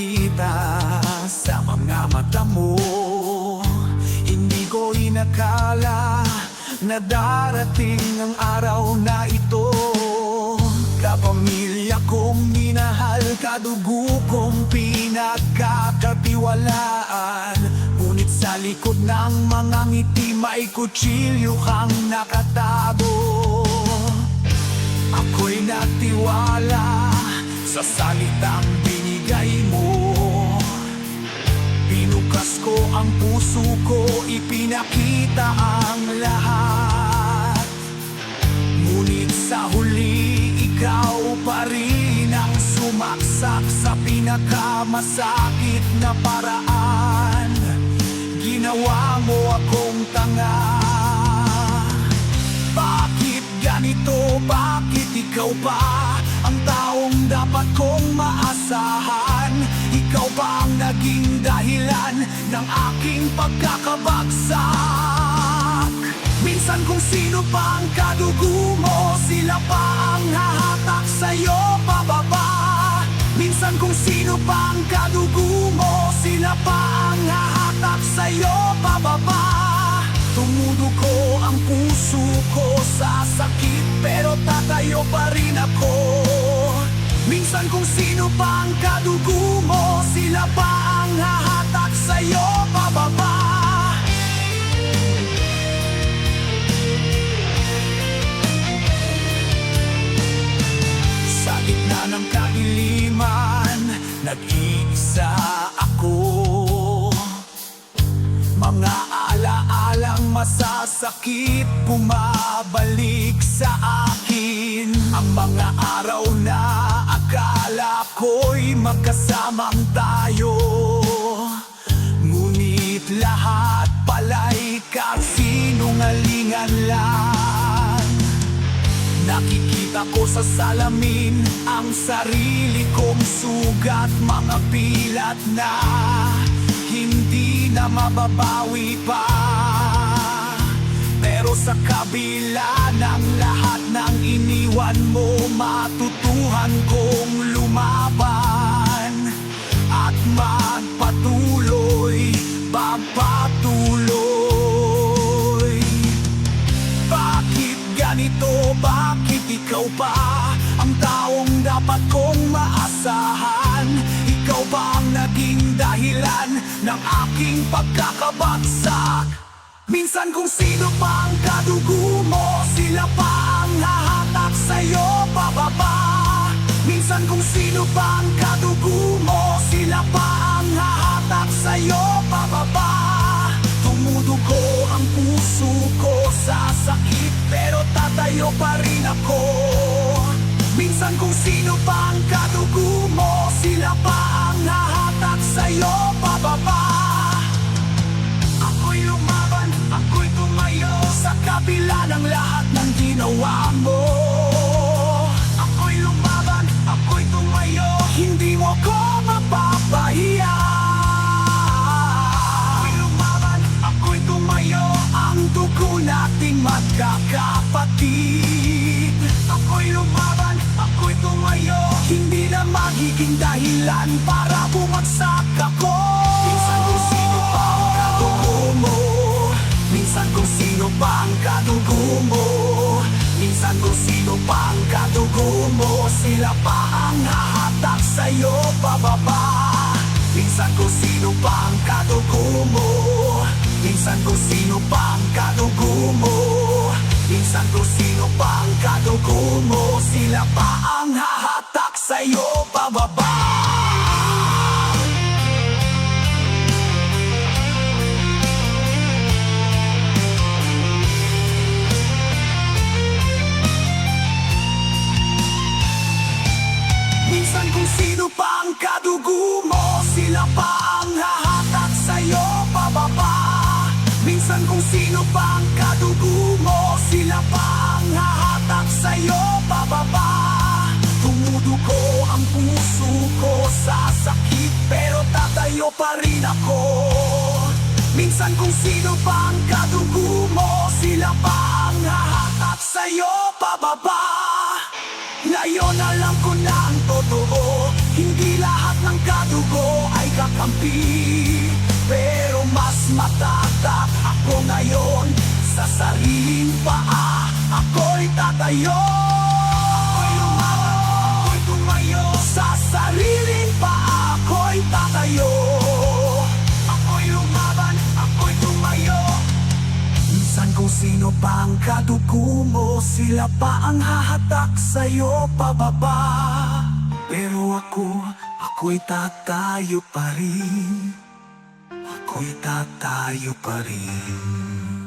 makita sa mga mata mo. Hindi ko inakala na darating ang araw na ito. Kapamilya kong minahal, kadugo kong pinagkakatiwalaan. Ngunit sa likod ng mga ngiti may kutsilyo kang nakatago. Ako'y natiwala sa salitang puso ko, ipinakita ang lahat Ngunit sa huli, ikaw pa rin ang sumaksak sa pinakamasakit na paraan Ginawa mo akong tanga bakit ganito? Bakit ikaw pa ang taong dapat kong maasahan? Ikaw ba ang naging dahilan ng aking pagkakabagsak? Minsan kung sino pa ang kadugo mo, sila pa ang hahatak sa'yo pababa. Minsan kung sino pa ang kadugo mo, sila pa ang hahatak sa'yo pababa. Tumudugo ang puso ko sa sakit Pero tatayo pa rin ako Minsan kung sino pa ang kadugo mo? Sila pa ang hahatak sa'yo pababa Sa gitna ng kadiliman Nag-iisa ako. Mga alaalang masasakit Bumabalik sa akin. Ang mga araw na akala ko'y magkasamang tayo. Ngunit lahat pala'y kasinungalingan lang. Nakikita ko sa salamin ang sarili kong sugat Mga pilat na hindi na mababawi pa. Pero sa kabila ng lahat ng iniwan mo Matutuhan kong ikaw ba ang taong dapat kong maasahan? Ikaw ba ang naging dahilan ng aking pagkakabagsak? Minsan kung sino pa ang kadugo mo Sila pa ang hahatak sa'yo pababa Minsan kung sino pa ang kadugo mo Sila pa ang hahatak sa'yo pababa Tumudugo ang puso ko sa sakit Pero tatayo pa rin ako Minsan kung sino pa ang kadugo mo Sila pa ang hahatak sa'yo pababa Ako'y lumaban, ako'y tumayo Sa kabila ng lahat ng ginawa mo na magiging dahilan para bumagsak ako. Minsan kung sino pa ang kadugo mo Minsan kung sino pa ang kadugo mo Minsan kung sino pa ang kadugo mo Sila pa ang hahatak sa'yo pababa Minsan kung sino pa ang kadugo mo Minsan kung sino pa ang kadugo mo Minsan kung sino pa ang kadugo mo Sila pa ang hahatak sa'yo pababa Minsan kung sino pa Sila pa ang hahatak sa'yo pababa. Minsan kung sino pa Sila pa ang hahatak sa'yo pababa Tumudugo ang puso ko sa sakit Pero tatayo pa rin ako. Minsan kung sino pa ang kadugo mo Sila pa ang hahatak sa'yo pababa. Ngayon alam ko na ang totoo Hindi lahat ng kadugo magkampi Pero mas matatak ako ngayon Sa sariling paa ako'y tatayo kung sino pa ang kadugo Sila pa ang hahatak sa'yo pababa. Pero ako, ako'y tatayo pa rin. Ako'y tatayo pa rin